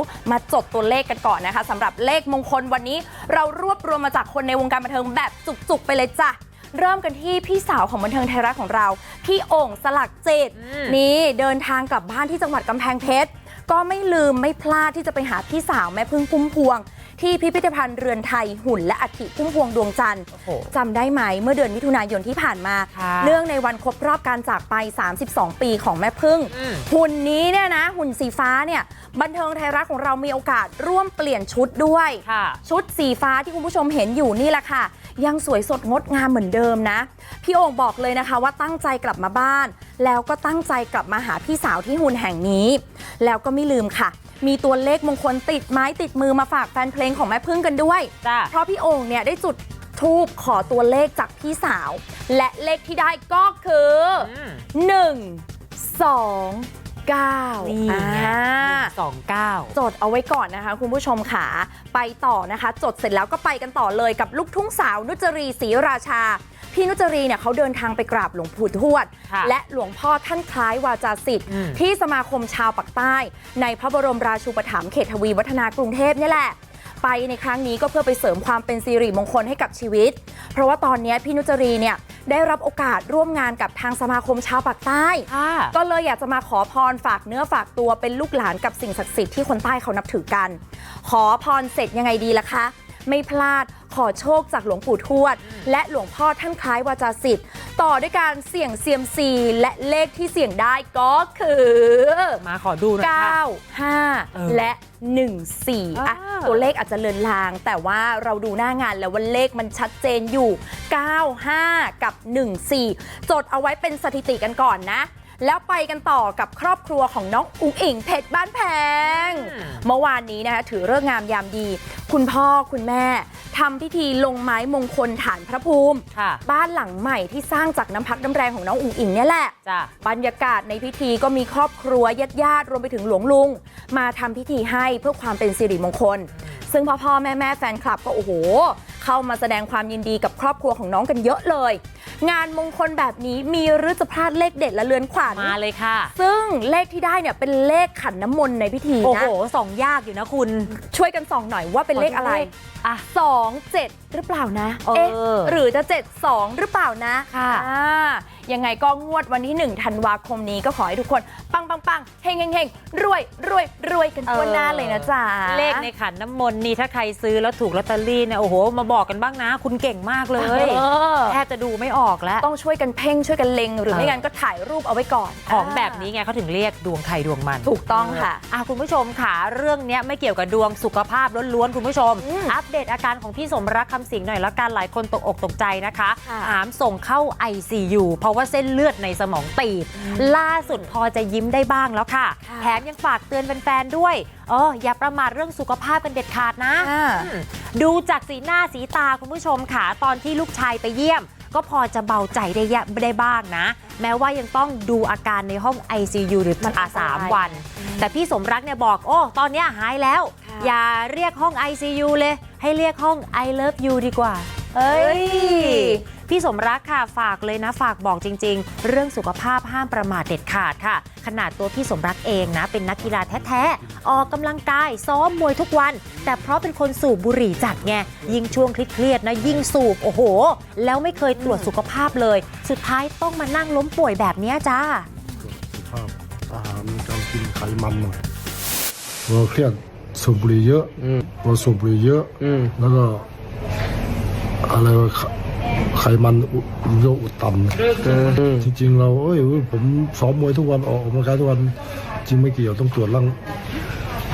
รู้มาจดตัวเลขกันก่อนนะคะสำหรับเลขมงคลวันนี้ เรารวบรวมมาจากคนในวงการบันเทิงแบบจุกๆไปเลยจ้ะเริ่มกันที่พี่สาวของบันเทิงไทยรัฐของเรา พี่โอ่งสลักจิตอืมนี่เดินทางกลับบ้านที่จังหวัดกำแพงเพชรก็ไม่ลืมไม่พลาดที่จะไปหาพี่สาวแม่พึ่งพุ่มพวง ที่พิพิธภัณฑ์เรือนไทยหุ่นและอัฐิพุ่มพวงดวงจันทร์โอ้โหจำได้ไหมเมื่อเดือนมิถุนายนที่ผ่านมาค่ะเนื่องในวันครบรอบการจากไป 32 ปีของแม่พึ่งอืมหุ่นนี้เนี่ยนะ หุ่นสีฟ้าเนี่ยบันเทิงไทยรัฐของเรามีโอกาสร่วมเปลี่ยนชุดด้วยค่ะชุดสีฟ้าที่คุณผู้ชมเห็นอยู่นี่แหละค่ะ ยังสวยสดงดงามเหมือนเดิมนะ พี่โอ่งบอกเลยนะคะว่าตั้งใจกลับมาบ้าน แล้วก็ตั้งใจกลับมาหาพี่สาวที่หุ่นแห่งนี้ แล้วก็ไม่ลืมค่ะ มีตัวเลขมงคลติดไม้ติดมือมาฝากแฟนเพลงของแม่พึ่งกันด้วย จ้าเพราะพี่โอ่งเนี่ยได้จุดทูบขอตัวเลขจากพี่สาว และเลขที่ได้ก็คือ1 2 9นี่ไงสองเก้า จดเอาไว้ก่อนนะคะคุณผู้ชมค่ะไปต่อนะคะ จดเสร็จแล้วก็ไปกันต่อเลยกับลูกทุ่งสาวนุจรีศรีราชา พี่นุจรีเนี่ยเขาเดินทางไปกราบหลวงปู่ทวดค่ะและหลวงพ่อท่านคล้ายวาจาสิทธิ์อืมที่สมาคมชาวปักใต้ ในพระบรมราชูปถัมภ์เขตทวีวัฒนากรุงเทพเนี่ยแหละไปในครั้งนี้ก็เพื่อไปเสริมความเป็นสิริมงคลให้กับชีวิต เพราะว่าตอนนี้พี่นุจรีเนี่ยได้รับโอกาสร่วมงานกับทางสมาคมชาวปากใต้ค่ะก็เลยอยากจะมาขอพรฝากเนื้อฝากตัวเป็นลูกหลานกับสิ่งศักดิ์สิทธิ์ที่คนใต้เขานับถือกัน ขอพรเสร็จยังไงดีล่ะคะ ไม่พลาด ขอโชคจากหลวงปู่ทวด และหลวงพ่อท่านคล้ายวาจาสิทธิ์ต่อด้วยการเสี่ยงเซียมซีและเลขที่เสี่ยงได้ก็คือมาขอดูหน่อยค่ะเออ9 5 และ 1 4อะอ่าตัวเลขอาจจะเลือนลาง แต่ว่าเราดูหน้างานแล้วว่าเลขมันชัดเจนอยู่ 9 5 กับ 1 4 จดเอาไว้เป็นสถิติกันก่อนนะแล้วไปกันต่อกับครอบครัวของน้องอุ๋งอิงเพชรบ้านแพงอืมเมื่อวานนี้นะคะถือเลิกษ์งามยามดี คุณพ่อคุณแม่ ทำพิธีลงไม้มงคลฐานพระภูมิค่ะบ้านหลังใหม่ที่สร้างจากน้ำพักน้ำแรงของน้องอุ๋งอิงเนี่ยแหละจ้าบรรยากาศในพิธีก็มีครอบครัวญาติญาติๆรวมไปถึงหลวงลุง มาทำพิธีให้เพื่อความเป็นสิริมงคล ซึ่งพ่อพ่อแม่แม่แฟนคลับก็โอ้โห เข้ามาแสดงความยินดีกับครอบครัวของน้องกันเยอะเลย งานมงคลแบบนี้มีหรือจะพลาดเลขเด็ดและเลือนขวัญมาเลยค่ะ ซึ่งเลขที่ได้เนี่ยเป็นเลขขันน้ำมนต์ในพิธีโอ้นะโหสองยากอยู่นะคุณช่วยกันส่องหน่อยว่าเป็นเลขอะไรอะสองเจ็ดหรือเปล่านะเออหรือจะเจ็ดสองหรือเปล่านะค่ะอ่า ยังไงก็งวดวันที่ 1 ธันวาคมนี้ก็ขอให้ทุกคน ปังปังปังเฮงเฮงเฮงรวยรวยรวยกันทั่วหน้าเลยนะจ๊ะ เลขในขันน้ำมนต์นี่ถ้าใครซื้อแล้วถูกลอตเตอรี่เนี่ยโอ้โห มาบอกกันบ้างนะ คุณเก่งมากเลยเออแทบจะดูไม่ออกแล้ว ต้องช่วยกันเพ่งช่วยกันเล็ง หรือเออไม่งั้นก็ถ่ายรูปเอาไว้ก่อน ของแบบนี้ไงเขาถึงเรียกดวงใครดวงมัน ถูกต้องค่ะอะคุณผู้ชมค่ะเรื่องเนี้ยไม่เกี่ยวกับดวงสุขภาพล้วนๆคุณผู้ชมอืมอัปเดตอาการของพี่สมรักคำสิงห์หน่อยแล้วกันหลายคนตกอกตกใจนะคะค่ะหามส่งเข้า ICU เพราะว่าเส้นเลือดในสมองตีบล่าสุดพอจะยิ้มได้บ้างแล้วค่ะค่ะ แถมยังฝากเตือนแฟนๆด้วยเอออย่าประมาทเรื่องสุขภาพกันเด็ดขาดนะอ่าอืมดูจากสีหน้าสีตาคุณผู้ชมค่ะตอนที่ลูกชายไปเยี่ยม ก็พอจะเบาใจได้ยะได้บ้างนะ แม้ว่ายังต้องดูอาการในห้อง ICU หรือมันอันตรายสามวัน แต่พี่สมรักเนี่ยบอก โอ้ ตอนเนี้ยหายแล้วค่ะอย่าเรียกห้อง ICU เลย ให้เรียกห้อง I love you ดีกว่า เอ้ย พี่สมรักค่ะฝากเลยนะฝากบอกจริง ๆ เรื่องสุขภาพห้ามประมาทเด็ดขาดค่ะ ขนาดตัวพี่สมรักเองนะ เป็นนักกีฬาแท้ๆ ออกกำลังกายซ้อมมวยทุกวัน แต่เพราะเป็นคนสูบบุหรี่จัดไงยิ่งช่วงเครียดๆนะยิ่งสูบ โอ้โห แล้วไม่เคยตรวจสุขภาพเลย สุดท้ายต้องมานั่งล้มป่วยแบบเนี้ยจ้าสุขภาพอาหารการกินไขมันหน่อยเราเครียดสูบบุหรี่เยอะเราสูบบุหรี่เยอะแล้วก็ อะไรวะไขไขมันอุเยอะอุดตัน จริง ๆ เราเอ้ยผมซ้อมมวยทุกวันออกกำลังกายทุกวันจริงไม่เกี่ยวต้องตรวจร่าง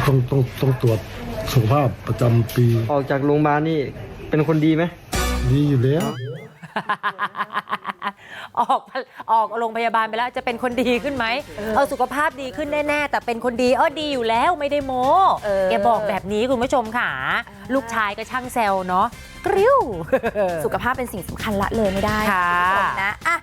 ต้องต้องต้องตรวจสุขภาพประจำปี ออกจากโรงพยาบาลนี่เป็นคนดีไหมดีอยู่แล้ว ออกออกโรงพยาบาลไปแล้วจะเป็นคนดีขึ้นไหมเออสุขภาพดีขึ้นแน่ๆแต่เป็นคนดีเออดีอยู่แล้วไม่ได้โม้เออแกบอกแบบนี้คุณผู้ชมค่ะ ลูกชายก็ช่างแซวเนาะ กริ้วสุขภาพเป็นสิ่งสำคัญละเลยไม่ได้ค่ะณผู้ชมนะอะ